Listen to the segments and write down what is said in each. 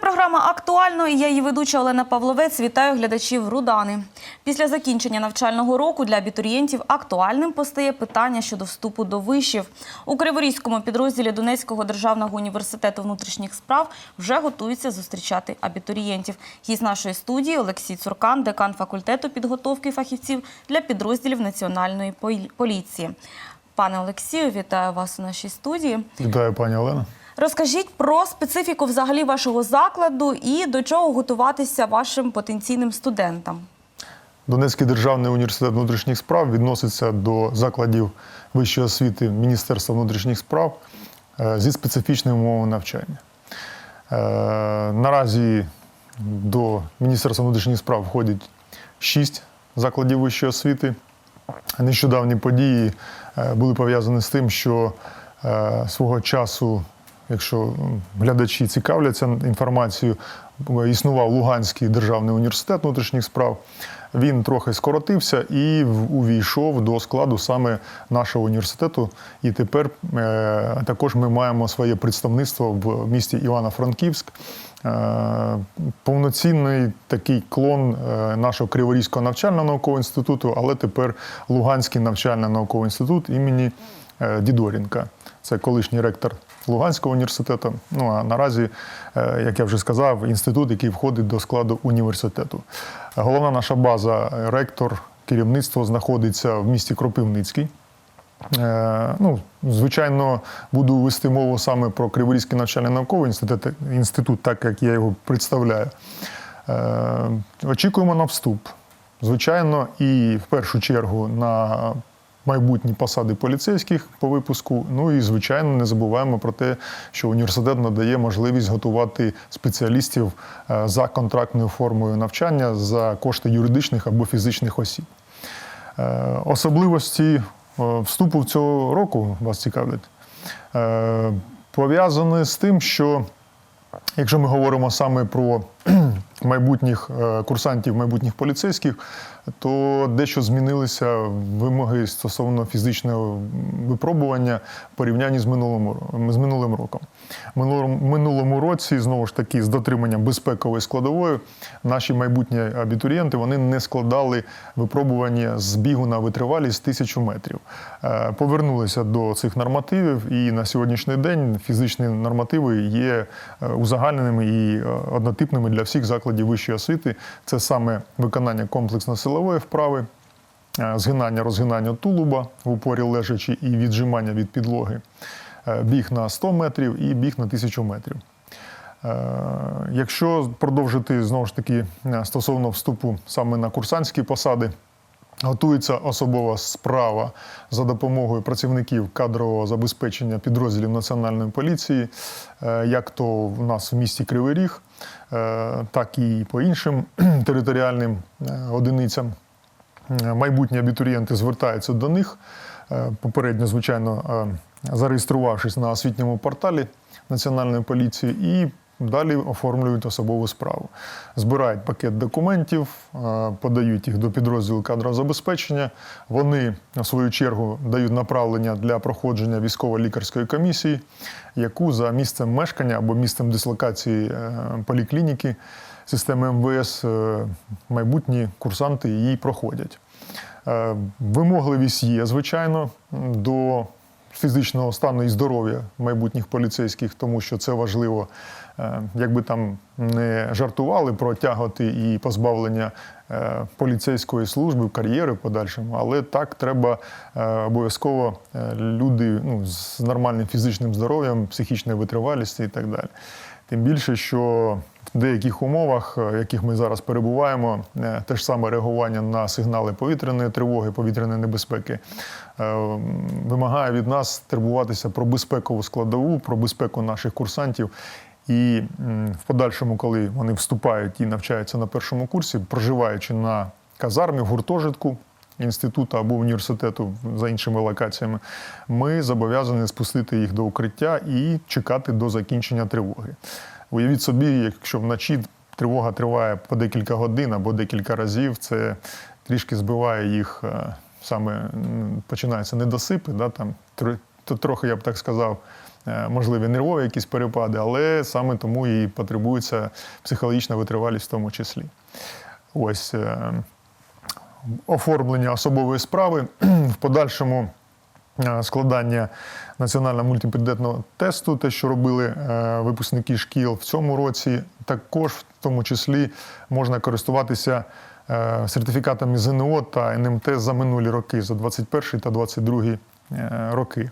програма актуально. і Я її ведуча Олена Павловець. Вітаю глядачів Рудани. Після закінчення навчального року для абітурієнтів актуальним постає питання щодо вступу до вишів. У Криворізькому підрозділі Донецького державного університету внутрішніх справ вже готуються зустрічати абітурієнтів. Гість нашої студії Олексій Цуркан, декан факультету підготовки фахівців для підрозділів національної полі- поліції. Пане Олексію, вітаю вас у нашій студії. Вітаю, пані Олена. Розкажіть про специфіку взагалі вашого закладу і до чого готуватися вашим потенційним студентам. Донецький державний університет внутрішніх справ відноситься до закладів вищої освіти Міністерства внутрішніх справ е, зі специфічними умовами навчання. Е, Наразі до Міністерства внутрішніх справ входять шість закладів вищої освіти. Нещодавні події е, були пов'язані з тим, що свого часу, якщо глядачі цікавляться інформацією, існував Луганський державний університет внутрішніх справ. Він трохи скоротився і увійшов до складу саме нашого університету. І тепер е, також ми маємо своє представництво в місті Івано-Франківськ. Е, повноцінний такий клон е, нашого Криворізького навчально-наукового інституту, але тепер Луганський навчально-науковий інститут імені Дідорінка. Це колишній ректор Луганського університету. Ну а наразі, е, як я вже сказав, інститут, який входить до складу університету. Головна наша база, ректор, керівництво знаходиться в місті Кропивницький. Е, Ну, звичайно, буду вести мову саме про Криворізький навчально-науковий інститут, інститут, так як я його представляю. Е, Очікуємо на вступ. Звичайно, і в першу чергу на майбутні посади поліцейських по випуску. Ну і звичайно, не забуваємо про те, що університет надає можливість готувати спеціалістів е, за контрактною формою навчання за кошти юридичних або фізичних осіб. Е, Особливості е, вступу в цього року вас цікавлять. Пов'язані з тим, що якщо ми говоримо саме про майбутніх курсантів, майбутніх поліцейських, то дещо змінилися вимоги стосовно фізичного випробування в порівнянні з минулим, з минулим роком. Минулому, році, знову ж таки, з дотриманням безпекової складової, наші майбутні абітурієнти вони не складали випробування з бігу на витривалість тисячу метрів. Е, Повернулися до цих нормативів, і на сьогоднішній день фізичні нормативи є е, узагальненими і е, однотипними для всіх закладів вищої освіти. Це саме виконання комплексно-силової вправи, е, згинання, розгинання тулуба в упорі лежачи і віджимання від підлоги, е, біг на 100 метрів і біг на 1000 метрів. Е, Якщо продовжити знову ж таки стосовно вступу саме на курсантські посади, готується особова справа за допомогою працівників кадрового забезпечення підрозділів Національної поліції, е, як то в нас в місті Кривий Ріг, е, так і по іншим територіальним е, одиницям. Майбутні абітурієнти звертаються до них, попередньо, звичайно, зареєструвавшись на освітньому порталі Національної поліції, і далі оформлюють особову справу. Збирають пакет документів, е, подають їх до підрозділу кадрового забезпечення. Вони, в свою чергу, дають направлення для проходження військово-лікарської комісії, яку за місцем мешкання або місцем дислокації е, поліклініки системи МВС е, майбутні курсанти її проходять. Вимогливість є, звичайно, до фізичного стану і здоров'я майбутніх поліцейських, тому що це важливо, якби там не жартували про тяготи і позбавлення е, поліцейської служби, кар'єри в подальшому, але так треба е, обов'язково е, люди ну, з нормальним фізичним здоров'ям, психічною витривалістю і так далі. Тим більше, що в деяких умовах, е, в яких ми зараз перебуваємо, е, те ж саме реагування на сигнали повітряної тривоги, повітряної небезпеки, е, вимагає від нас турбуватися про безпекову складову, про безпеку наших курсантів. І в подальшому, коли вони вступають і навчаються на першому курсі, проживаючи на казармі гуртожитку, інституту або університету за іншими локаціями, ми зобов'язані спустити їх до укриття і чекати до закінчення тривоги. Уявіть собі, якщо вночі тривога триває по декілька годин або декілька разів, це трішки збиває їх е, саме починаються недосипи, да, там, трохи, я б так сказав, можливі нервові якісь перепади, але саме тому і потребується психологічна витривалість в тому числі. Ось е, оформлення особової справи в подальшому. е, Складання національного мультипредметного тесту, те, що робили е, випускники шкіл в цьому році, також в тому числі можна користуватися е, сертифікатами ЗНО та НМТ за минулі роки, за 21 та 22 е, роки.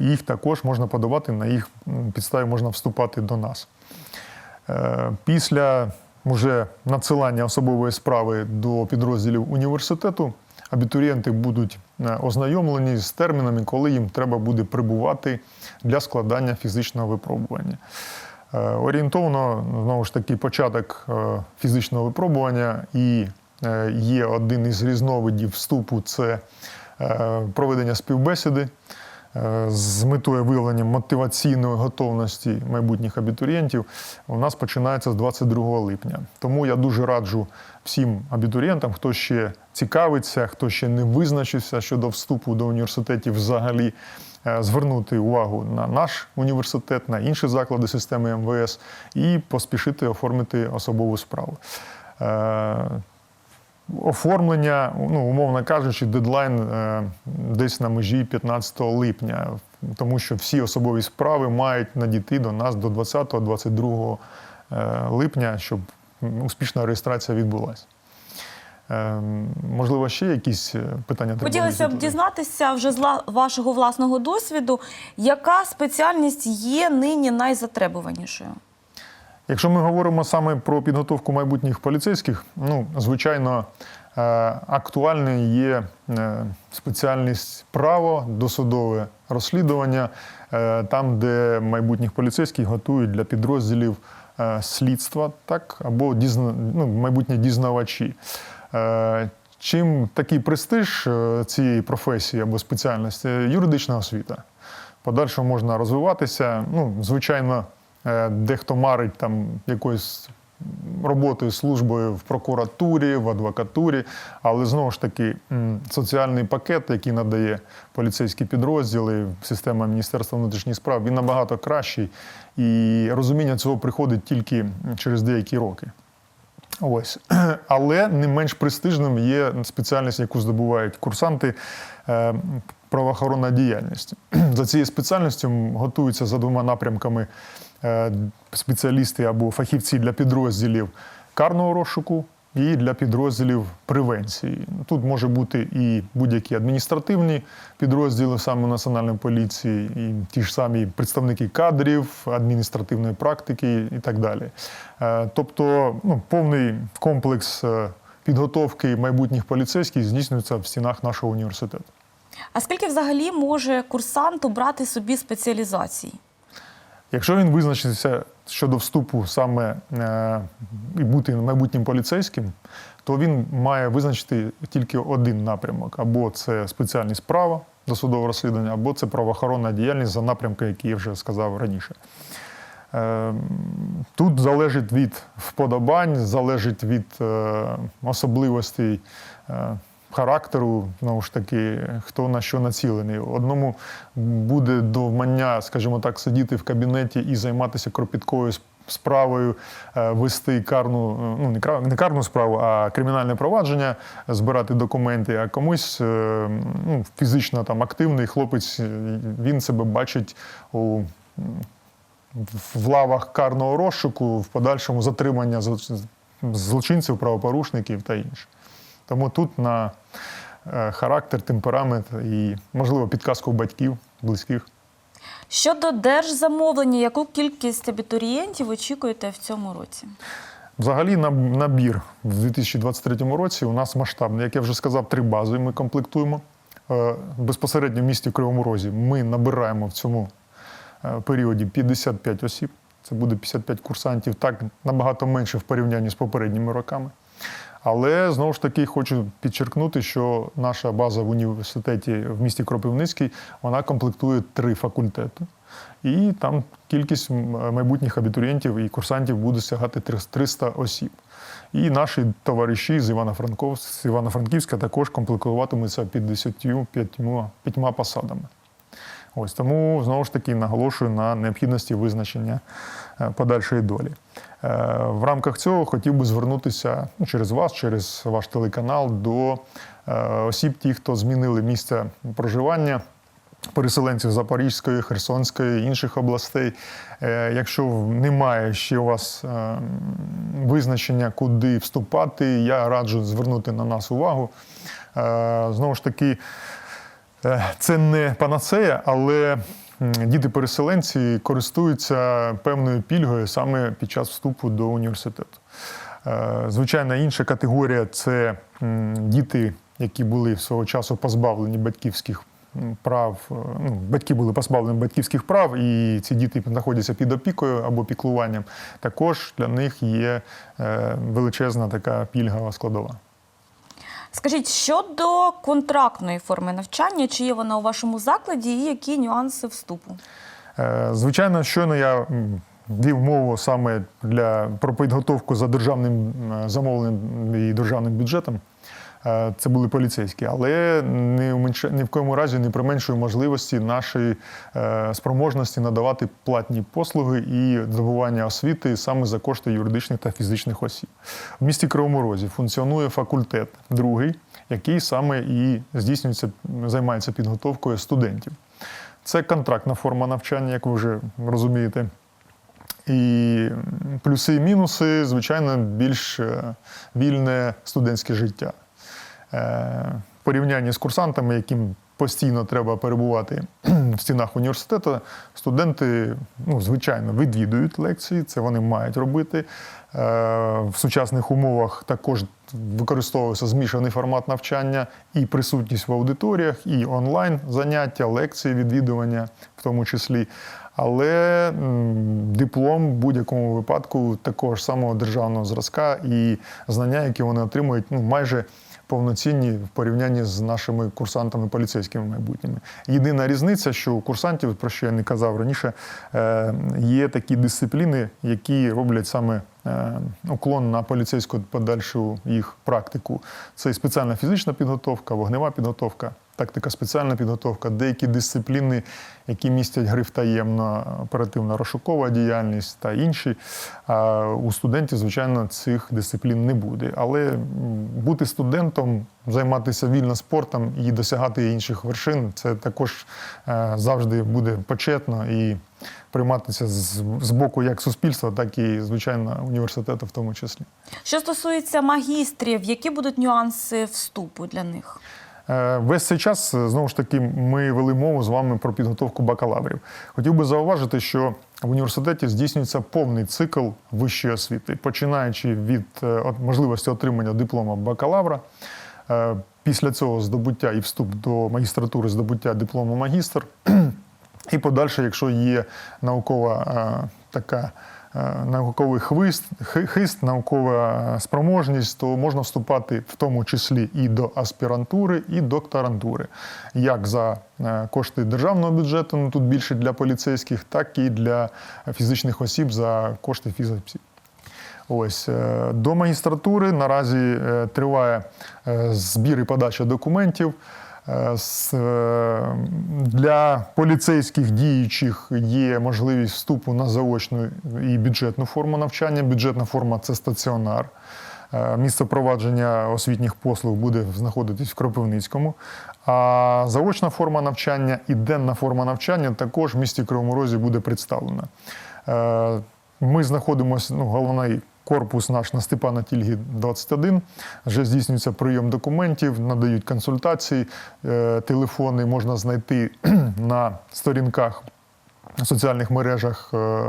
Їх також можна подавати, на їх підставі можна вступати до нас. Е, Після вже надсилання особової справи до підрозділів університету абітурієнти будуть е, ознайомлені з термінами, коли їм треба буде прибувати для складання фізичного випробування. Е, Орієнтовно, знову ж таки, початок е, фізичного випробування і е, є один із різновидів вступу це е, проведення співбесіди е, з метою виявлення мотиваційної готовності майбутніх абітурієнтів у нас починається з 22 липня. Тому я дуже раджу всім абітурієнтам, хто ще цікавиться, хто ще не визначився щодо вступу до університетів взагалі. е, Звернути увагу на наш університет, на інші заклади системи МВС і поспішити оформити особову справу. Оформлення, ну, умовно кажучи, дедлайн е, десь на межі 15 липня, тому що всі особові справи мають надійти до нас до 20-22 е, липня, щоб успішна реєстрація відбулася. Е, можливо, ще якісь питання Хотілося б дізнатися вже з вашого власного досвіду, яка спеціальність є нині найзатребуванішою? Якщо ми говоримо саме про підготовку майбутніх поліцейських, ну звичайно, е, актуальною є е, спеціальність право, досудове розслідування, е, там, де майбутніх поліцейських готують для підрозділів слідства, так або дізна, ну, майбутні дізнавачі. Чим такий престиж цієї професії або спеціальності юридична освіта. В Подальшому можна розвиватися. Ну, звичайно, дехто марить там якоюсь роботою, службою в прокуратурі, в адвокатурі, але знову ж таки соціальний пакет, який надає поліцейські підрозділи, система Міністерства внутрішніх справ, він набагато кращий. І розуміння цього приходить тільки через деякі роки. Ось. Але не менш престижним є спеціальність, яку здобувають курсанти е, правоохоронна діяльність. За цією спеціальністю готуються за двома напрямками е, спеціалісти або фахівці для підрозділів карного розшуку і для підрозділів превенції. Тут може бути і будь-які адміністративні підрозділи саме Національної поліції, і ті ж самі представники кадрів, адміністративної практики і так далі. Е, Тобто ну, повний комплекс е, підготовки майбутніх поліцейських здійснюється в стінах нашого університету. А скільки взагалі може курсант обрати собі спеціалізацій? Якщо він визначиться щодо вступу саме е, і бути майбутнім поліцейським, то він має визначити тільки один напрямок: або це спеціальність права досудового розслідування, або це правоохоронна діяльність за напрямки, які я вже сказав раніше. Е, Тут залежить від вподобань, залежить від е, особливостей характеру, знову ж таки, хто на що націлений. Одному буде до вмання, скажімо так, сидіти в кабінеті і займатися кропіткою справою, е, вести карну, е, ну не карну справу, а кримінальне провадження, збирати документи. А комусь е, ну, фізично там активний хлопець, він себе бачить у в лавах карного розшуку, в подальшому затримання злочинців, правопорушників та інше. Тому тут на е, характер, темперамент і, можливо, підказку батьків, близьких. Щодо держзамовлення, яку кількість абітурієнтів очікуєте в цьому році? Взагалі, набір в 2023 році у нас масштабний. Як я вже сказав, три бази ми комплектуємо. Е, Безпосередньо в місті Кривому Розі ми набираємо в цьому е, періоді 55 осіб. Це буде 55 курсантів, так набагато менше в порівнянні з попередніми роками. Але знову ж таки хочу підчеркнути, що наша база в університеті в місті Кропивницький вона комплектує три факультети. І там кількість майбутніх абітурієнтів і курсантів буде сягати 300 осіб. І наші товариші з Івано-Франківська також комплектуватимуться 55 п'ятьма посадами. Ось тому знову ж таки наголошую на необхідності визначення е, подальшої долі. Е, В рамках цього хотів би звернутися ну, через вас, через ваш телеканал до е, осіб, ті, хто змінили місце проживання. Переселенців Запорізької, Херсонської, інших областей. Якщо немає ще у вас визначення, куди вступати, я раджу звернути на нас увагу. Знову ж таки, Це не панацея, але діти-переселенці користуються певною пільгою саме під час вступу до університету. Е, Звичайна інша категорія це діти, які були свого часу позбавлені батьківських прав. е, Ну, батьки були позбавлені батьківських прав, і ці діти знаходяться під опікою або піклуванням. Також для них є е, величезна така пільгова складова. Скажіть, щодо контрактної форми навчання, чи є вона у вашому закладі, і які нюанси вступу? Е, Звичайно, щойно я вів мову саме для про підготовку за державним е, замовленням і державним бюджетом. Е, Це були поліцейські, але не уменьша- ні в коєму разі не применшує можливості нашої е, спроможності надавати платні послуги і здобування освіти саме за кошти юридичних та фізичних осіб. В місті Кривому Розі функціонує факультет другий, який саме і здійснюється, займається підготовкою студентів. Це контрактна форма навчання, як ви вже розумієте. І плюси і мінуси, звичайно, більш е, вільне студентське життя. Е, В порівнянні з курсантами, яким постійно треба перебувати в стінах університету, студенти, ну, звичайно, відвідують лекції, це вони мають робити. Е, В сучасних умовах також використовується змішаний формат навчання і присутність в аудиторіях, і онлайн заняття, лекції, відвідування в тому числі. Але диплом в будь-якому випадку такого ж самого державного зразка і знання, які вони отримують, ну майже повноцінні в порівнянні з нашими курсантами поліцейськими майбутніми. Єдина різниця, що у курсантів, про що я не казав раніше, е, є такі дисципліни, які роблять саме е, уклон на поліцейську подальшу їх практику. Це і спеціальна фізична підготовка, вогнева підготовка. Тактика спеціальна підготовка, деякі дисципліни, які містять гриф таємна оперативна розшукова діяльність та інші. У студентів, звичайно, цих дисциплін не буде. Але бути студентом, займатися вільно спортом і досягати інших вершин, це також е, завжди буде почетно і прийматися з боку як суспільства, так і звичайно університету в тому числі. Що стосується магістрів, які будуть нюанси вступу для них? Е, Весь цей час е, знову ж таки ми вели мову з вами про підготовку бакалаврів. Хотів би зауважити, що в університеті здійснюється повний цикл вищої освіти, починаючи від е, можливості отримання диплома бакалавра. Після цього здобуття і вступ до магістратури, здобуття диплому магістр. І подальше, якщо є наукова така науковий хвист, хист, наукова спроможність, то можна вступати в тому числі і до аспірантури, і докторантури, як за е, кошти державного бюджету, ну тут більше для поліцейських, так і для фізичних осіб за кошти фізосіб. Ось е, до магістратури наразі е, триває е, збір і подача документів. Е, е, Для поліцейських діючих є можливість вступу на заочну і бюджетну форму навчання. Бюджетна форма це стаціонар. Е, Місце провадження освітніх послуг буде знаходитись в Кропивницькому. А заочна форма навчання і денна форма навчання також в місті Кривому Розі буде представлена. Ми знаходимося, ну, головний корпус наш на Степана Тільги 21. Вже здійснюється прийом документів, надають консультації. Е, Телефони можна знайти на сторінках в соціальних мережах е,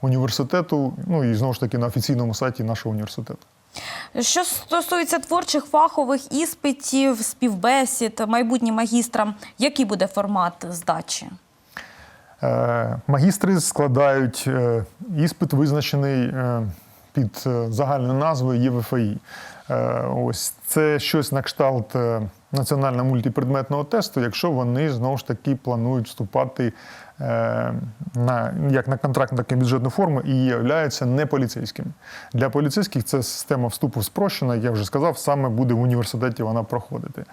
університету, ну і знову ж таки на офіційному сайті нашого університету. Що стосується творчих фахових іспитів, співбесід майбутнім магістрам, який буде формат здачі? Е, Магістри складають іспит, визначений під е, загальною назвою ЄВФІ. Е, Ось це щось на кшталт е, національного мультипредметного тесту, якщо вони знову ж таки планують вступати на як на контрактну, так і бюджетну форму і являються не поліцейськими. Для поліцейських це система вступу спрощена, як я вже сказав, саме буде в університеті вона проходити.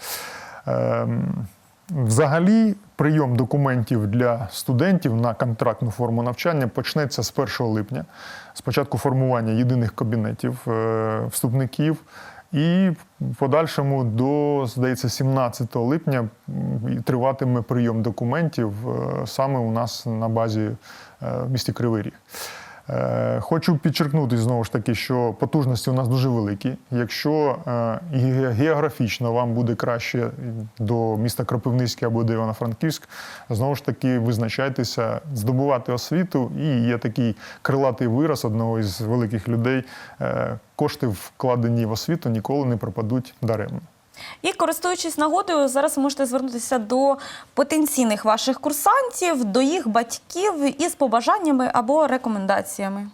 Взагалі, прийом документів для студентів на контрактну форму навчання почнеться з 1 липня. Спочатку формування єдиних кабінетів е, вступників, і в подальшому до, здається, 17 липня триватиме прийом документів е, саме у нас на базі е, в місті Кривий Ріг. Е, Хочу підчеркнути знову ж таки, що потужності у нас дуже великі. Якщо е, географічно вам буде краще до міста Кропивницький або до Івано-Франківськ, знову ж таки визначайтеся, здобувати освіту. І є такий крилатий вираз одного із великих людей: е, кошти, вкладені в освіту, ніколи не пропадуть даремно. І користуючись нагодою, зараз можете звернутися до потенційних ваших курсантів, до їх батьків із побажаннями або рекомендаціями.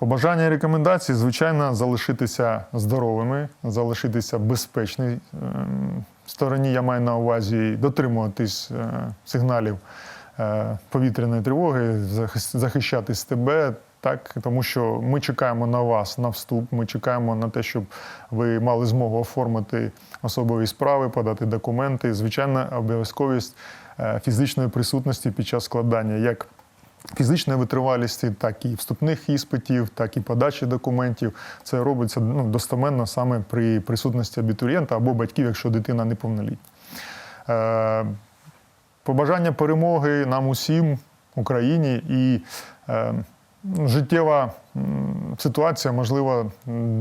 Побажання і рекомендації, звичайно, залишитися здоровими, залишитися безпечній ем, стороні. Я маю на увазі дотримуватись е, сигналів е, повітряної тривоги, захищати себе. Так, тому що ми чекаємо на вас на вступ. Ми чекаємо на те, щоб ви мали змогу оформити особові справи, подати документи. Звичайно, обов'язковість е, фізичної присутності під час складання як фізичної витривалісті, так і вступних іспитів, так і подачі документів. Це робиться ну, достоменно саме при присутності абітурієнта або батьків, якщо дитина неповнолітня. Е, побажання перемоги нам усім, Україні і е, життєва ситуація, можливо,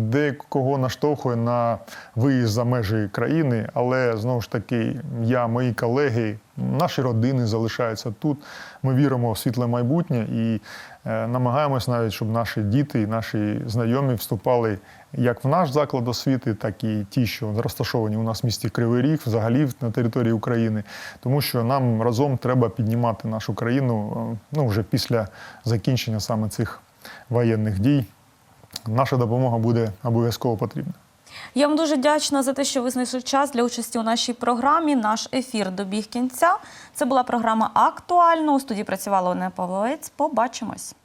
декого наштовхує на виїзд за межі країни, але знову ж таки, я, мої колеги, наші родини залишаються тут. Ми віримо в світле майбутнє і намагаємось навіть, щоб наші діти і наші знайомі вступали як в наш заклад освіти, так і ті, що розташовані у нас в місті Кривий Ріг, взагалі на території України, тому що нам разом треба піднімати нашу країну е, ну, вже після закінчення саме цих воєнних дій. Наша допомога буде обов'язково потрібна. Я вам дуже вдячна за те, що ви знайшли час для участі у нашій програмі. Наш ефір добіг кінця. Це була програма актуально. У студії працювала Олена Павловець. Побачимось.